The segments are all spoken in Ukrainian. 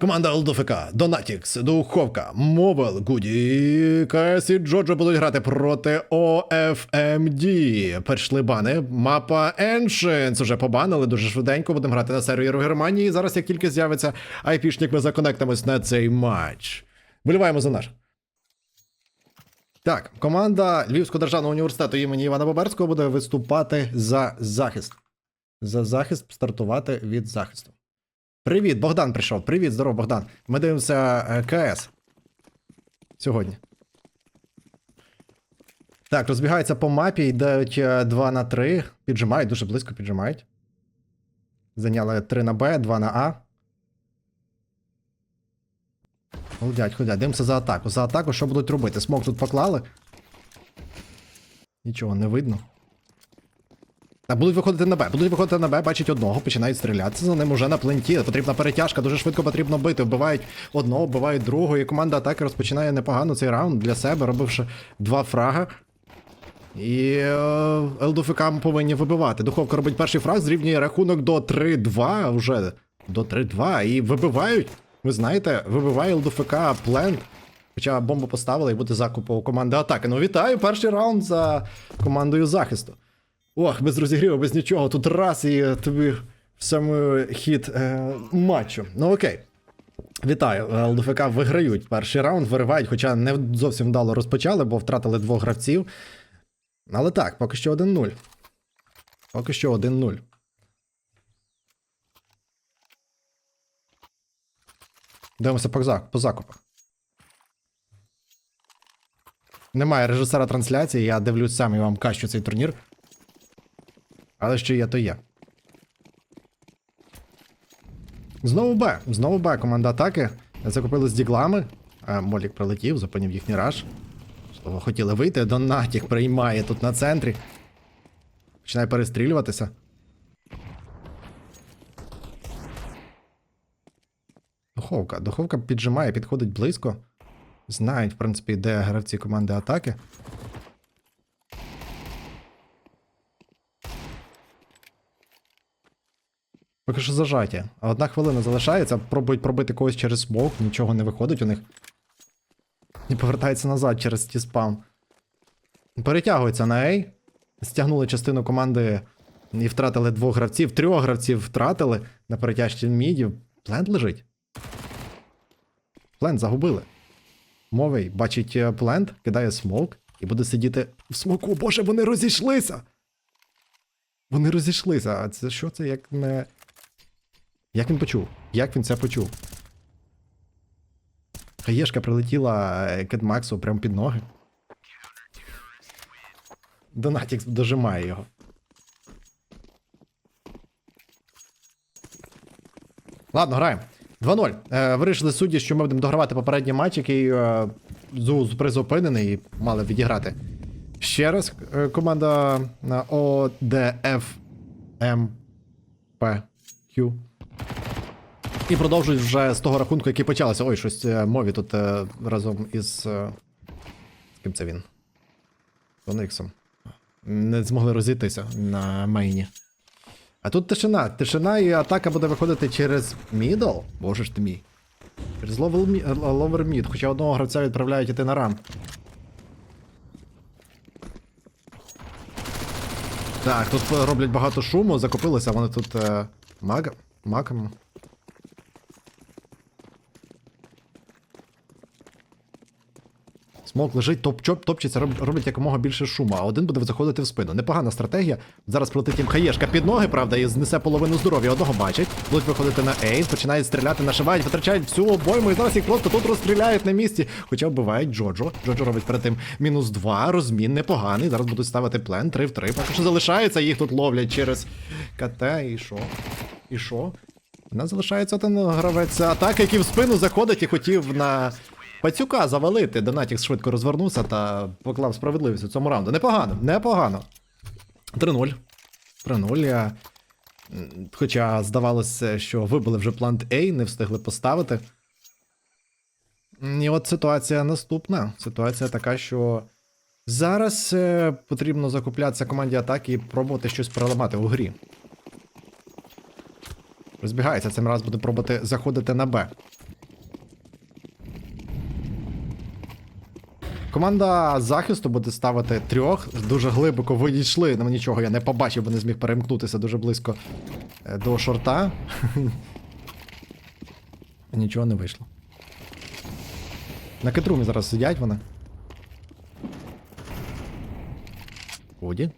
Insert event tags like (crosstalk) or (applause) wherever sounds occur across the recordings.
Команда ЛДФК, Донатікс, Духовка, Мобил, Гуді, КС і Джоджо будуть грати проти ОФМД. Першли бани. Мапа Ancients уже побанили дуже швиденько. Будемо грати на сервері в Германії. Зараз, як тільки з'явиться айпішник, ми законектимось на цей матч. Боліваємо за наш. Так, команда Львівського державного університету імені Івана Боберського буде виступати за захист. За захист стартувати від захисту. Привіт, Богдан прийшов. Привіт, здоров, Богдан. Ми дивимося е, КС. Сьогодні. Так, розбігаються по мапі, йдуть 2 на 3. Піджимають, дуже близько піджимають. Зайняли 3 на Б, 2 на А. Ходять, ходять. Дивимося за атаку. За атаку, що будуть робити? Смок тут поклали. Нічого не видно. Так, будуть виходити на Б. Будуть виходити на Б, бачать одного, починають стрілятися за ним уже на пленті. Потрібна перетяжка, дуже швидко потрібно бити. Вбивають одного, вбивають другого. І команда атаки розпочинає непогано цей раунд для себе, робивши два фрага. І е, ЛДФК повинні вибивати. Духовка робить перший фраг, зрівнює рахунок до 3-2 вже. До 3-2. І вибивають. Ви знаєте, вибиває ЛДФК плент. Хоча бомбу поставили і буде закуп у команди атаки. Ну вітаю, перший раунд за командою захисту. Ох, без розігріву, без нічого. Тут раз і тобі в саме хід е, матчу. Ну окей. Вітаю. Е, ЛДФК виграють перший раунд, виривають, хоча не зовсім вдало розпочали, бо втратили двох гравців. Але так, поки що 1-0. Поки що 1-0. Дивимося по, зак- по закупах. Немає режисера трансляції, я дивлюсь сам і вам кащу цей турнір. Але що є, то є. Знову Б. Знову Б. Команда атаки. Закупили з діглами. Молік прилетів, зупинив їхній раш. Слово, хотіли вийти. Донатік приймає тут на центрі. Починає перестрілюватися. Духовка. Духовка піджимає, підходить близько. Знають, в принципі, де гравці команди атаки. Поки що зажаті. Одна хвилина залишається, пробують пробити когось через смок, нічого не виходить у них. І повертається назад через ті спам. Перетягується на A. Стягнули частину команди і втратили двох гравців, трьох гравців втратили на перетяжці мідів. Плент лежить. Плент загубили. Мовий бачить е, плент, кидає смок і буде сидіти в смоку. Боже, вони розійшлися! Вони розійшлися. А це що це як не. Як він почув? Як він це почув? Хаєшка прилетіла е, Кедмаксу прямо під ноги. Донатікс дожимає його. Ладно, граємо. 2-0. Е, вирішили судді, що ми будемо догравати попередній матч, який е, ЗУЗ призупинений і мали відіграти. Ще раз е, команда е, ОДФ МПQ. І продовжують вже з того рахунку, який почалося. Ой, щось е, мові тут е, разом із. Е, з ким це він? Ониксом. Не змогли розійтися на мейні. А тут тишина. Тишина і атака буде виходити через мідл. Боже ж ти мій. Через ловер мід. Хоча одного гравця відправляють іти на рамп. Так, тут роблять багато шуму, закупилися, вони тут е, маг... маком. Смок лежить, топ топчеться, роб- робить якомога більше шуму, а один буде заходити в спину. Непогана стратегія. Зараз прилетить їм під ноги, правда, і знесе половину здоров'я. Одного бачить. Будуть виходити на ейс, починають стріляти, нашивають, витрачають всю обойму, і зараз їх просто тут розстріляють на місці. Хоча вбивають Джоджо. Джоджо робить перед тим мінус два, розмін непоганий. Зараз будуть ставити плен 3 в 3. Поки що залишається, їх тут ловлять через КТ. І що? І що? У нас залишається один гравець атаки, який в спину заходить і хотів на пацюка завалити. Донатік швидко розвернувся та поклав справедливість у цьому раунду. Непогано, непогано. 3-0. 3-0. Хоча здавалося, що вибили вже плант A, не встигли поставити. І от ситуація наступна. Ситуація така, що зараз е, потрібно закуплятися команді атаки і пробувати щось переламати у грі. Розбігається, цим раз буде пробувати заходити на Б. Команда захисту буде ставити трьох. Дуже глибоко вийшли. Ну нічого я не побачив, бо не зміг перемкнутися дуже близько е, до шорта. (laughs) Нічого не вийшло. На кетрумі зараз сидять вони. Оді.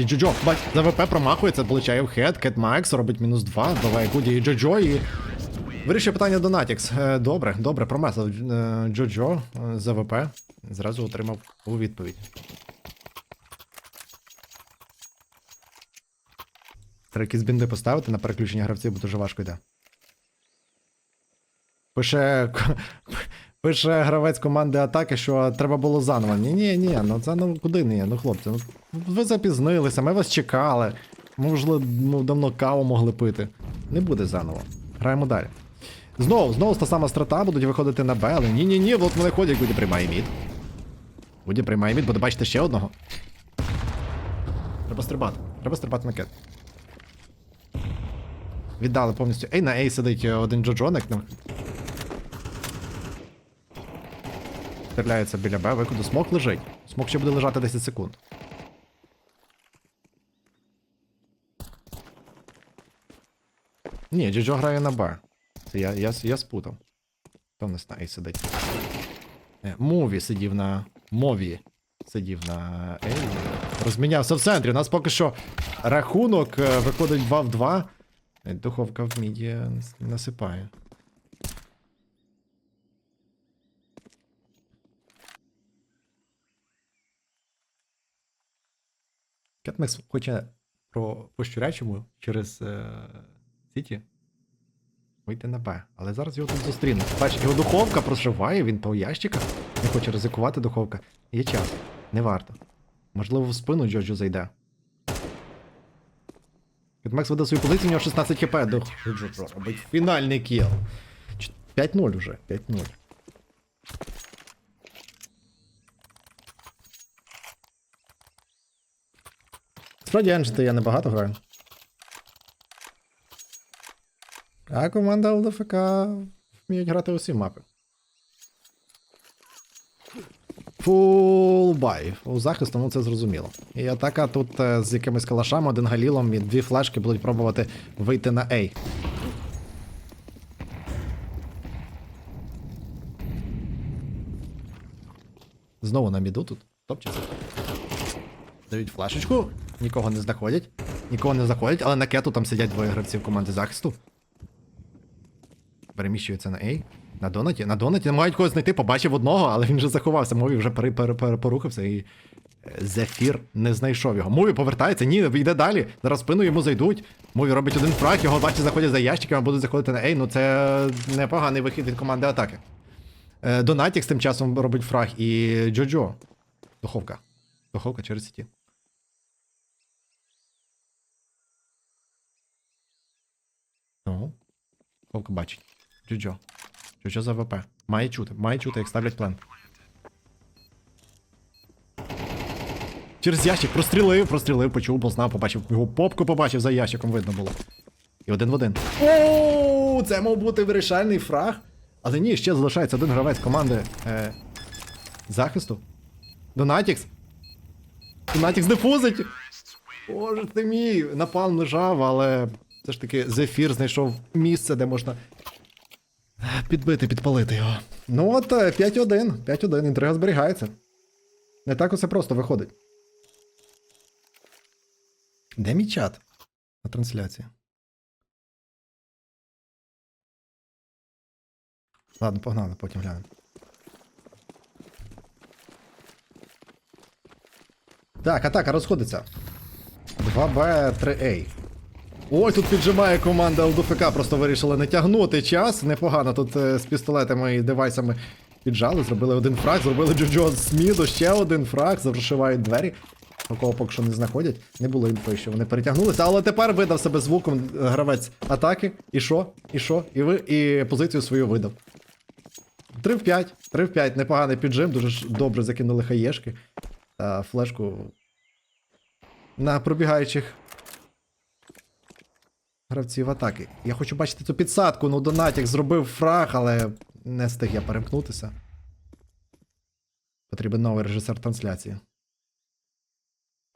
Бачить Джоджо, бач, за ВП промахується, в хед, Кет Макс робить мінус 2, вбиває Гуді і Джоджо і. Вирішує питання до Натікс. Е, Добре, добре, промеслив е, Джоджо е, за ВП. Зразу отримав у відповідь. Треба якісь бінди поставити на переключення гравців, бо дуже важко йде. Пише. Пише гравець команди атаки, що треба було заново. Ні, ні, ні, ну це ну куди не, є, ну хлопці, ну ви запізнилися, ми вас чекали. Ми вже ну, давно каву могли пити. Не буде заново. Граємо далі. Знову, знову та сама страта, будуть виходити на Б, але ні-ні-ні, от вони ходять, Гуді приймає мід. Гуді приймає мід, буде бачити ще одного. Треба стрибати. Треба стрибати на кет. Віддали повністю. Ей, на Ей сидить е, один Джоджоник. Ну. Стріляється біля Б, викуду. Смок лежить. Смок ще буде лежати 10 секунд. Ні, Джоджо грає на Б. Це я, я, я спутав. Хто в нас на Ей сидить? Е, Мові сидів на. Мові сидів на Ей. Розмінявся в центрі. У нас поки що рахунок е, виходить 2 в 2. Е, Духовка в міді нас- насипає. Кетмекс хоче про по-щурячому через е, Сіті вийти на Б. Але зараз його тут зустрінуть. Бачиш, його духовка прошиває, він по ящиках. Не хоче ризикувати духовка. Є час. Не варто. Можливо, в спину Джоджо зайде. Кетмекс веде свою позицію, у нього 16 хп. До фінальний кіл. 5-0 вже. 5-0. Справді Енджити я небагато граю. А команда ЛДФК вміють грати усі мапи. Фулбай. У захисту, ну це зрозуміло. І атака тут е, з якимись калашами, один галілом і дві флешки будуть пробувати вийти на A. Знову на міду тут. Топчеться. Дають флешечку, нікого не знаходять. Нікого не заходять, але на кету там сидять двоє гравців команди захисту. Переміщується на A. На донаті. На донаті мають когось знайти, побачив одного, але він вже заховався. Мові вже пере, пере, пере, порухався і. е, Зефір не знайшов його. Мові повертається, ні, йде далі. Зараз спину йому зайдуть. Мові робить один фраг, його бачить, заходять за ящиками, будуть заходити на Ей. Ну це непоганий вихід від команди атаки. Е, Донатікс тим часом робить фраг і Джоджо. Духовка. Духовка через сіті. Ну. Духовка бачить. Джоджо. Джоджо за ВП. Має чути, має чути, як ставлять план. Через ящик прострілив, прострілив, почув, бо знав, побачив його попку побачив за ящиком, видно було. І один в один. Оу, це мав бути вирішальний фраг. Але ні, ще залишається один гравець команди е, захисту. Донатікс. Донатікс дефузить. Боже ти мій. Напалм лежав, але все ж таки Зефір знайшов місце, де можна підбити, підпалити його. Ну от е, 5-1. 5-1, інтрига зберігається. Не так усе просто виходить. Де мій чат? На трансляції. Ладно, погнали, потім глянемо. Так, атака розходиться. 2Б, 3А. Ой, тут піджимає команда ЛДФК, просто вирішили не тягнути час. Непогано тут е, з пістолетами і девайсами піджали, зробили один фраг, зробили Джоджо з Міду, ще один фраг, зашивають двері. Такого поки що не знаходять. Не було інфи, що вони перетягнулися, але тепер видав себе звуком е, гравець атаки. І що? І що? І ви і позицію свою видав. 3 в 5, 3 в 5, непоганий піджим, дуже добре закинули хаєшки. Флешку на пробігаючих гравців атаки. Я хочу бачити цю підсадку, ну Донатік зробив фраг, але не встиг я перемкнутися. Потрібен новий режисер трансляції.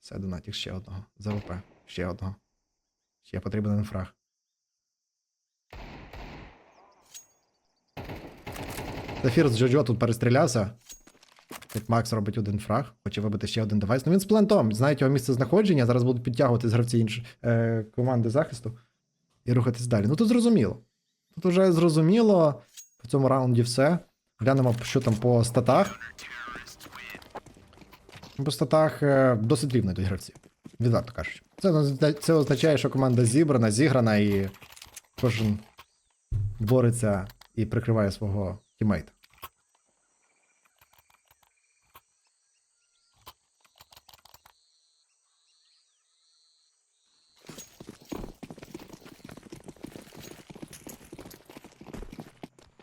Все, Донатік ще одного. ЗВП. Ще одного. Ще потрібен фраг. Зефір з Джоджо тут перестрілявся. Як Макс робить один фраг, хоче вибити ще один девайс. Ну він з плентом, знають його місце знаходження, зараз будуть підтягувати з гравці іншої е, команди захисту і рухатись далі. Ну тут зрозуміло. Тут вже зрозуміло. В цьому раунді все. Глянемо, що там по статах. По статах е, досить рівно йдуть гравці. Відверто кажучи. Це, це означає, що команда зібрана, зіграна і кожен бореться і прикриває свого тімейта.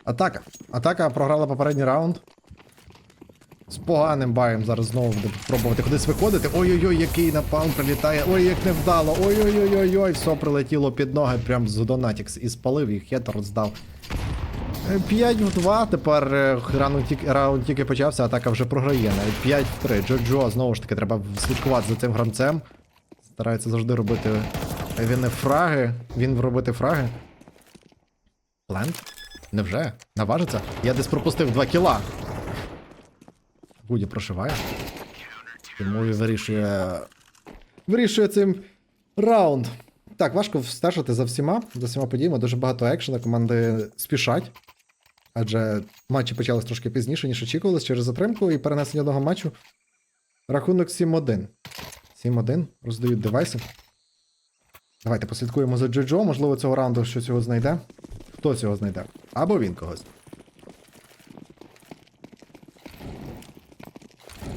Атака. Атака програла попередній раунд. З поганим баєм зараз знову буде пробувати кудись виходити. Ой-ой-ой, який напалм прилітає. Ой, як невдало. Ой-ой-ой-ой-ой, все прилетіло під ноги прям з Донатікс і спалив їх, хетер роздав. 5 в 2, тепер е, раунд тільки, раунд тільки почався, атака вже програє. Навіть 5 в 3. Джо-Джо, знову ж таки, треба слідкувати за цим гравцем. Старається завжди робити. Він не фраги. Він робити фраги. Плент? Невже? Наважиться? Я десь пропустив 2 кіла. Гуді прошиває. Тому і вирішує. Вирішує цим раунд. Так, важко встежити за всіма, за всіма подіями. Дуже багато екшена, команди спішать. Адже матчі почались трошки пізніше, ніж очікувалось, через затримку і перенесення одного матчу. Рахунок 7-1. 7-1. Роздають девайси. Давайте послідкуємо за Джоджо. Можливо, цього раунду щось його знайде. Хто цього знайде? Або він когось.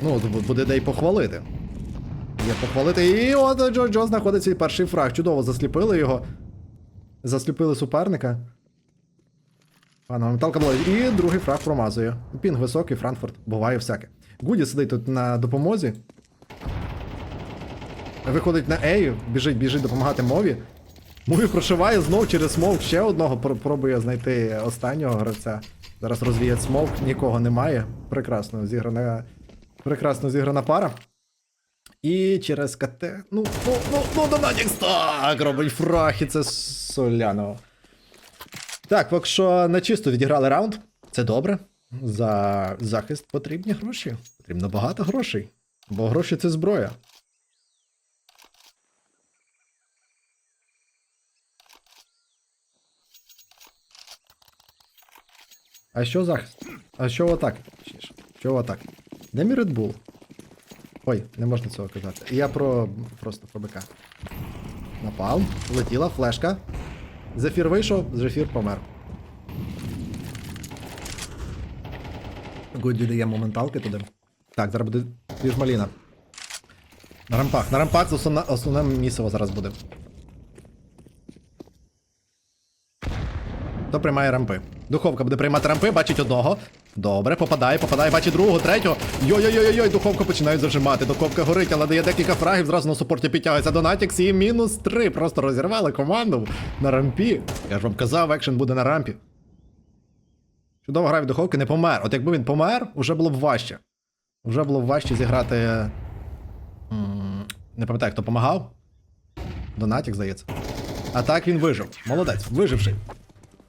Ну, буде де й похвалити. Є похвалити. І от Джо Джо знаходить свій перший фраг. Чудово засліпили його. Засліпили суперника. Пана Металка була. І другий фраг промазує. Пінг високий, Франкфурт. Буває всяке. Гуді сидить тут на допомозі. Виходить на Ею, біжить, біжить допомагати мові. Мові прошиває знов через смовк ще одного. пр- Пробує знайти останнього гравця. Зараз розвіє смовк, нікого немає. Прекрасно зіграна. Прекрасно зіграна пара. І через КТ. Ну, ну, ну, ну, Донатікс так, робить фраг, і це соляного. Так, поки що на чисто відіграли раунд. Це добре. За захист потрібні гроші. Потрібно багато грошей. Бо гроші це зброя. А що захист? А що в? Що в? Де мій Bull? Ой, не можна цього казати. Я про. просто про БК. Напал, летіла, флешка. Зефір вийшов, Зефір помер. Гуді дає моменталки туди. Так, зараз буде піжмаліна. На рампах. На рампах основне місиво зараз буде. Хто приймає рампи? Духовка буде приймати рампи, бачить одного. Добре, попадає, попадає, бачить другого, третього. Йой-йой-йой, духовку починають зажимати. Духовка горить, але дає декілька фрагів, зразу на супорті підтягується Донатікс і мінус 3. Просто розірвали команду на рампі. Я ж вам казав, екшен буде на рампі. Чудово грає в духовки, не помер. От якби він помер, уже було б важче. Вже було б важче зіграти. Не пам'ятаю, хто помагав. Донатік, здається. А так він вижив. Молодець, виживший.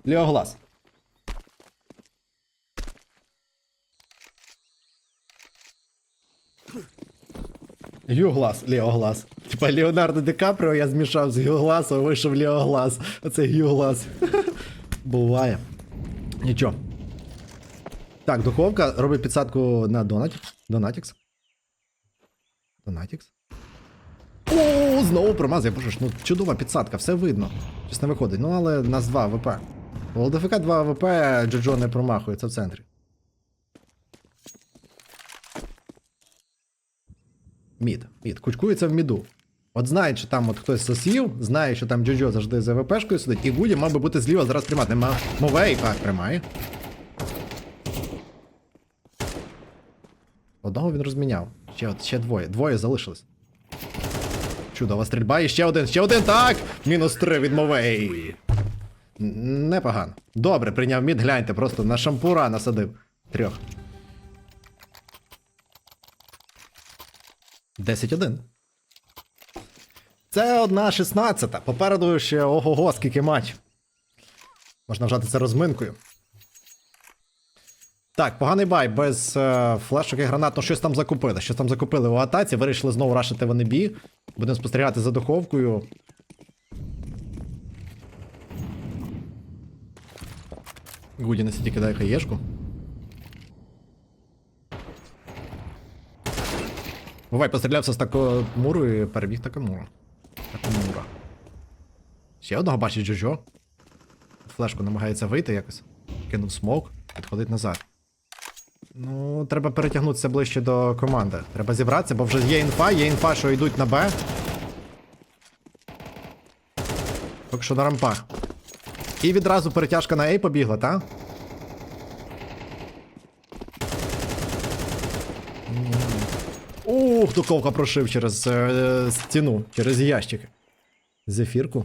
Ліоглас. Гюглас, Леоглас. Типа Леонардо Ді Капріо я змішав з Гюгласом, вийшов Леоглас. Оце Гюглас. (laughs) Буває. Нічого. Так, духовка робить підсадку на Донатікс. Донатікс. Донатікс. О, знову промазав. Боже ж, ну чудова підсадка, все видно. Не виходить. Ну, але нас 2 ВП. У ЛДФК 2 ВП Джоджо не промахується в центрі. Мід. Мід. Кучкується в міду. От знає, що там от хтось сосів, знає, що там Джоджо завжди за ВПшкою сидить, і Гуді мав би бути зліва зараз приймати. Ма... Мовей, так, приймає. Одного він розміняв. Ще, от- ще двоє. Двоє залишилось. Чудова стрільба. І ще один, ще один. Так! Мінус три від Мовей. Непогано. Добре, прийняв мід, гляньте, просто на шампура насадив. Трьох. 10-1. Це одна 16. Попереду ще ого-го, скільки матч. Можна вважати це розминкою. Так, поганий бай без е, флешок і гранат. Ну щось там закупили. Щось там закупили у атаці. Вирішили знову рашити в бі. Будемо спостерігати за духовкою. Гуді на сіті кидає хаєшку. Бувай, пострілявся з такою мурою і перебіг Такамуру. Такамура. Ще одного бачить Джоджо. Флешку намагається вийти якось. Кинув смок, підходить назад. Ну, треба перетягнутися ближче до команди. Треба зібратися, бо вже є інфа, є інфа, що йдуть на Б. Поки що на рампах. І відразу перетяжка на А побігла, та? Ух, духовка прошив через е, стіну, через ящики. Зефірку.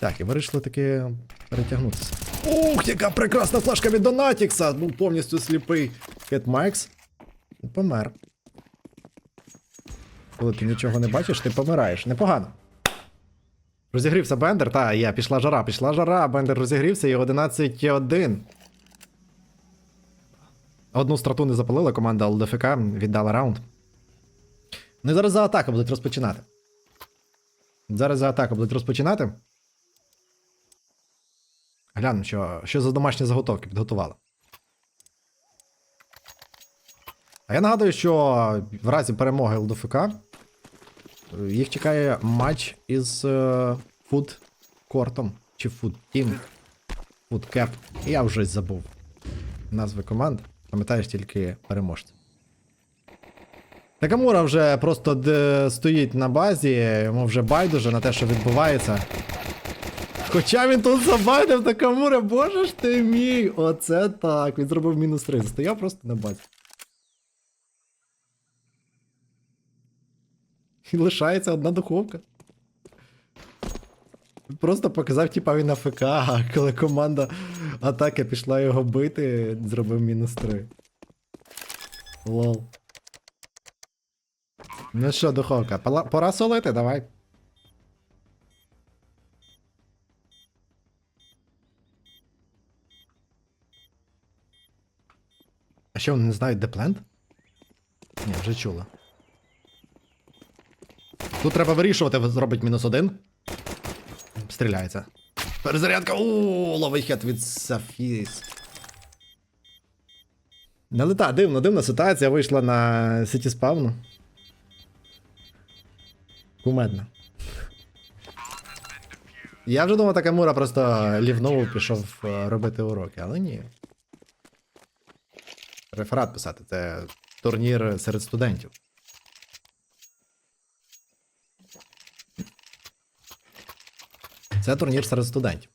Так, і вирішили таки перетягнутися. Ух, яка прекрасна флешка від Донатікса! Був повністю сліпий Кет Майкс. Помер. Коли ти нічого не бачиш, ти помираєш. Непогано. Розігрівся Бендер, та, я, пішла жара, пішла жара, Бендер розігрівся і 11-1. Одну страту не запалила команда ЛДФК, віддала раунд. Ну і зараз за атаку будуть розпочинати. Зараз за атаку будуть розпочинати. Глянемо, що, що за домашні заготовки підготували. А я нагадую, що в разі перемоги ЛДФК е, їх чекає матч із е, фудкортом чи фудтім. Фудкеп. Я вже забув назви команд. Пам'ятаєш тільки переможця. Такамура вже просто де стоїть на базі, йому вже байдуже на те, що відбувається. Хоча він тут забайдив Такамура, боже ж ти мій! Оце так. Він зробив мінус 3. Стояв просто на базі. І лишається одна духовка. Просто показав, типа він АФК, а коли команда атаки пішла його бити, зробив мінус 3. Лол. Ну що, духовка, пора солити, давай. А що, вони не знають, де плент? Ні, вже чула. Тут треба вирішувати, зробить мінус один. Стріляється. Перезарядка. Ууу, ловий хет від Сафіс. Не лета, дивно, дивна ситуація вийшла на сіті спавну. Кумедна. Я вже думав, Такамура просто лівнув, пішов е, робити уроки, але ні. Реферат писати, це турнір серед студентів. Це турнір серед студентів.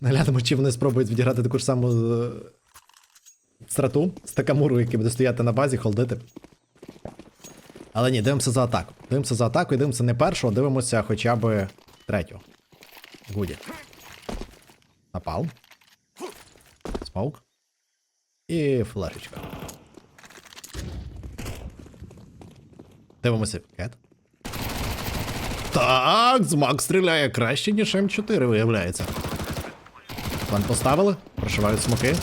Наглянемо, чи вони спробують відіграти таку ж саму е, страту з Такамуру, який буде стояти на базі, холдити. Але ні, дивимося за атаку. Дивимося за атаку і дивимося не першого, дивимося хоча б третього. Гуді. Напал. Смоук. І флешечка. Дивимося кет. Так, змак стріляє краще, ніж М4, виявляється. План поставили, прошивають смоки.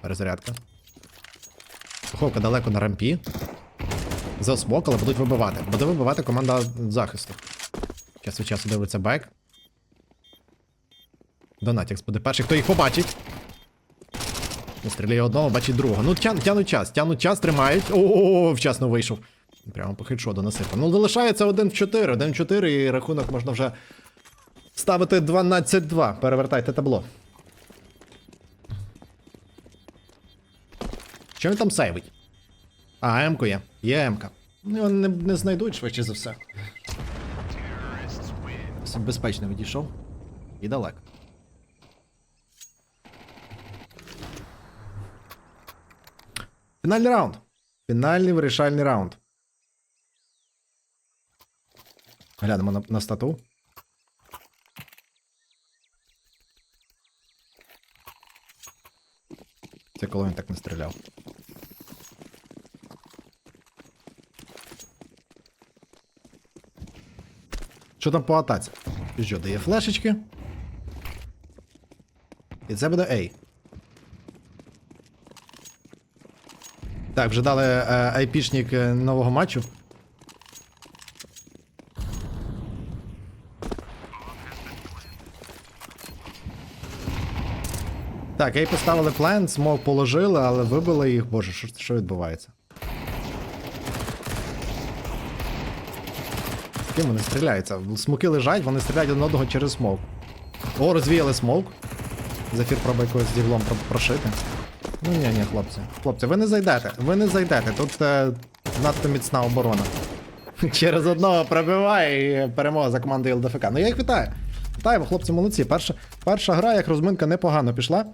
Перезарядка. Духовка далеко на рампі. Засмокали, будуть вибивати. Буде вибивати команда захисту. Час від часу дивиться бек. Донатікс буде перший, хто їх побачить. Стріляє одного, бачить другого. Ну, тян, тянуть час, тянуть час, тримають. О, вчасно вийшов. Прямо по хедшоду насипав. Ну, залишається 1 в 4. 1 в 4 і рахунок можна вже ставити 12-2. Перевертайте табло. Що він там сейвить? А, М-ку є. Є М-ка. Ну, не, не знайдуть швидше за все. Безпечно відійшов. І далеко. Фінальний раунд. Фінальний вирішальний раунд. Глянемо на, на стату. Це коли він так не стріляв. Що там по атаці? Що, дає флешечки? І це буде A. Так, вже дали е, айпішник е, нового матчу. Так, ей поставили план, смок положили, але вибили їх. Боже, що, що відбувається? Ким вони стріляються? Смоки лежать, вони стріляють один одного через смок. О, розвіяли смок. Зефір пробує якогось з діглом прошити. Ну ні, ні, хлопці. Хлопці, ви не зайдете, ви не зайдете. Тут е, надто міцна оборона. (laughs) Через одного пробиває і перемога за командою ЛДФК. Ну я їх вітаю. Вітаємо, хлопці, молодці. Перша, перша гра, як розминка, непогано пішла.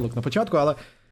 Помилок на початку, але